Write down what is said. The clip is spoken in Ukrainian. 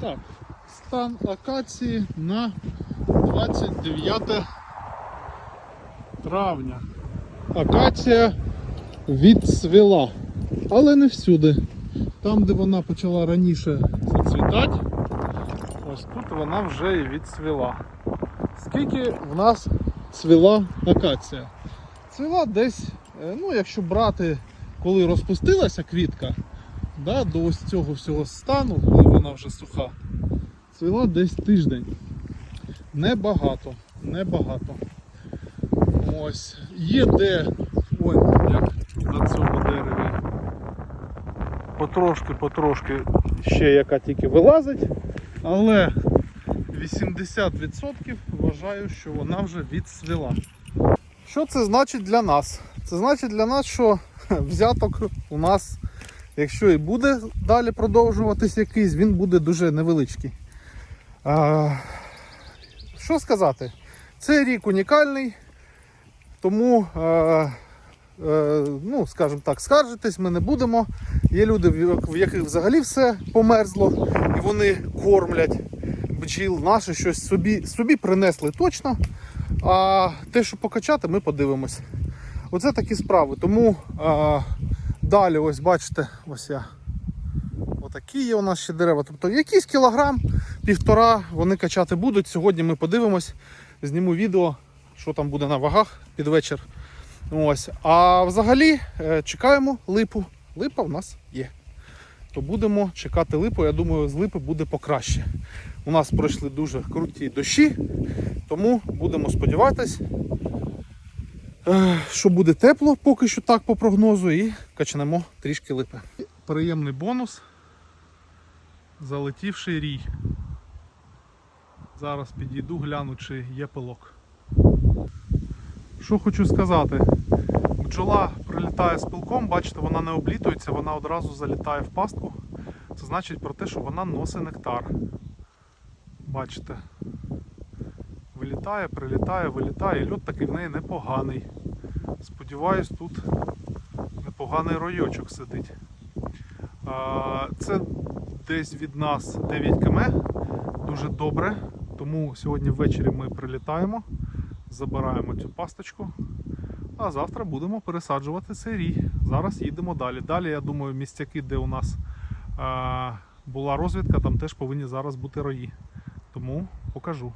Так, стан акації на 29 травня. Акація відцвіла, але не всюди. Там, де вона почала раніше зацвітати, ось тут вона вже і відцвіла. Скільки в нас цвіла акація? Цвіла десь, е, ну якщо брати, коли розпустилася квітка, да, до ось цього всього стану, коли вона вже суха, цвіла десь тиждень. Небагато, небагато. Ось. Є де, ой, як на цьому дереві. Потрошки-потрошки ще яка тільки вилазить, але 80% вважаю, що вона вже відсвіла. Що це значить для нас? Це значить для нас, що взяток у нас, якщо і буде далі продовжуватись якийсь, він буде дуже невеличкий. А, що сказати? Цей рік унікальний, тому, е, е, ну, скажімо так, скаржитись ми не будемо. Є люди, в яких взагалі все померзло, і вони кормлять бджіл наші щось собі, собі принесли точно. А те, що покачати, ми подивимось. Оце такі справи. Тому а, далі, ось бачите, ось я. Отакі є у нас ще дерева. Тобто якийсь кілограм, півтора вони качати будуть. Сьогодні ми подивимось, зніму відео, що там буде на вагах під вечір. Ось. А взагалі е, чекаємо липу. Липа в нас є. То будемо чекати липу. Я думаю, з липи буде покраще. У нас пройшли дуже круті дощі, тому будемо сподіватись, що буде тепло, поки що так по прогнозу, і качнемо трішки липи. Приємний бонус. Залетівший рій. Зараз підійду, гляну, чи є пилок. Що хочу сказати. Бджола прилітає з пилком, бачите, вона не облітується, вона одразу залітає в пастку. Це значить про те, що вона носить нектар. Бачите. Вилітає, прилітає, вилітає, льот такий в неї непоганий. Сподіваюсь, тут непоганий ройочок сидить. Це десь від нас 9 км, дуже добре. Тому сьогодні ввечері ми прилітаємо, забираємо цю пасточку. А завтра будемо пересаджувати цей рій. Зараз їдемо далі. Далі, я думаю, місцяки, де у нас була розвідка, там теж повинні зараз бути рої. Тому покажу.